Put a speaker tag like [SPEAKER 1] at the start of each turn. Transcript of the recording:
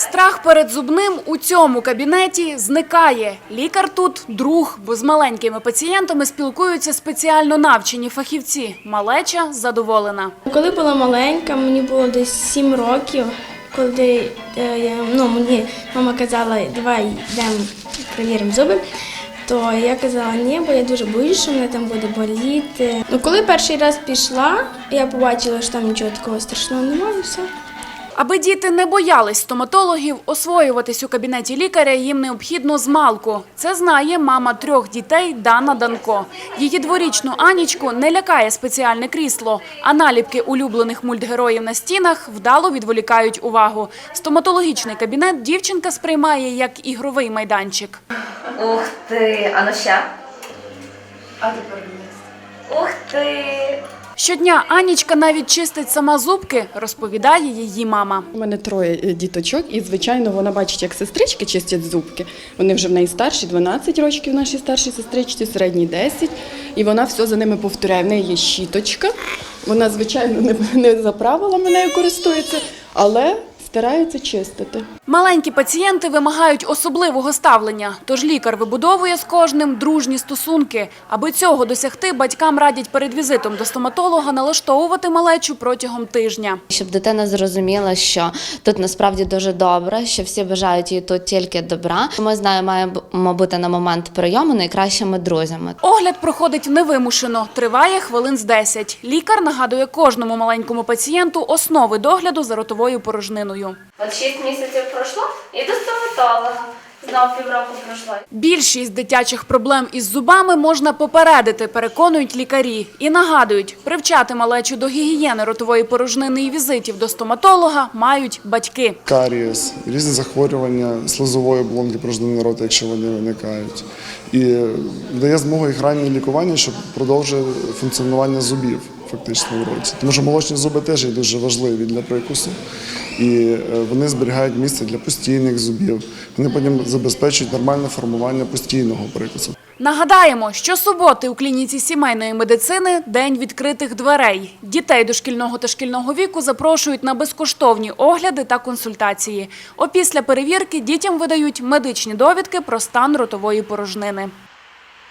[SPEAKER 1] Страх перед зубним у цьому кабінеті зникає. Лікар тут друг, бо з маленькими пацієнтами спілкуються спеціально навчені фахівці. Малеча задоволена.
[SPEAKER 2] Коли була маленька, мені було десь 7 років, коли е, ну, мені мама казала, давай йдемо перевіримо зуби, то я казала ні, бо я дуже боюсь, що мене там буде боліти. Ну, коли перший раз пішла, я побачила, що там нічого такого страшного немає, все.
[SPEAKER 1] Аби діти не боялись стоматологів, освоюватись у кабінеті лікаря їм необхідно з малку. Це знає мама трьох дітей Дана Данко. Її дворічну Анічку не лякає спеціальне крісло, а наліпки улюблених мультгероїв на стінах вдало відволікають увагу. Стоматологічний кабінет дівчинка сприймає як ігровий майданчик.
[SPEAKER 3] Ух ти, а ну ще. А тепер Ух ти.
[SPEAKER 1] Щодня Анічка навіть чистить сама зубки, розповідає її мама.
[SPEAKER 4] У мене троє е, діточок, і звичайно вона бачить, як сестрички чистять зубки. Вони вже в неї старші, 12 років нашій старшій сестричці, середній 10. І вона все за ними повторяє. В неї є щіточка. Вона, звичайно, не, не за правилами нею користується, але старається чистити.
[SPEAKER 1] Маленькі пацієнти вимагають особливого ставлення, тож лікар вибудовує з кожним дружні стосунки. Аби цього досягти, батькам радять перед візитом до стоматолога налаштовувати малечу протягом тижня.
[SPEAKER 5] Щоб дитина зрозуміла, що тут насправді дуже добре, що всі бажають їй тут тільки добра. Ми з нею маємо бути на момент прийому найкращими друзями.
[SPEAKER 1] Огляд проходить невимушено, триває хвилин з 10. Лікар нагадує кожному маленькому пацієнту основи догляду за ротовою порожниною.
[SPEAKER 3] От 6 місяців пройшло, і до стоматолога. Знов півроку пройшло.
[SPEAKER 1] Більшість дитячих проблем із зубами можна попередити, переконують лікарі. І нагадують, привчати малечу до гігієни ротової порожнини і візитів до стоматолога мають батьки.
[SPEAKER 6] карієс, різні захворювання слизової оболонки порожнини рота, якщо вони виникають. І дає змогу їх раннє лікування, щоб продовжує функціонування зубів фактично в роті. Тому що молочні зуби теж є дуже важливі для прикусу. І е, вони зберігають місце для постійних зубів. Вони потім забезпечують нормальне формування постійного прикусу.
[SPEAKER 1] Нагадаємо, що суботи у клініці сімейної медицини день відкритих дверей. Дітей дошкільного та шкільного віку запрошують на безкоштовні огляди та консультації. Опісля перевірки дітям видають медичні довідки про стан ротової порожнини.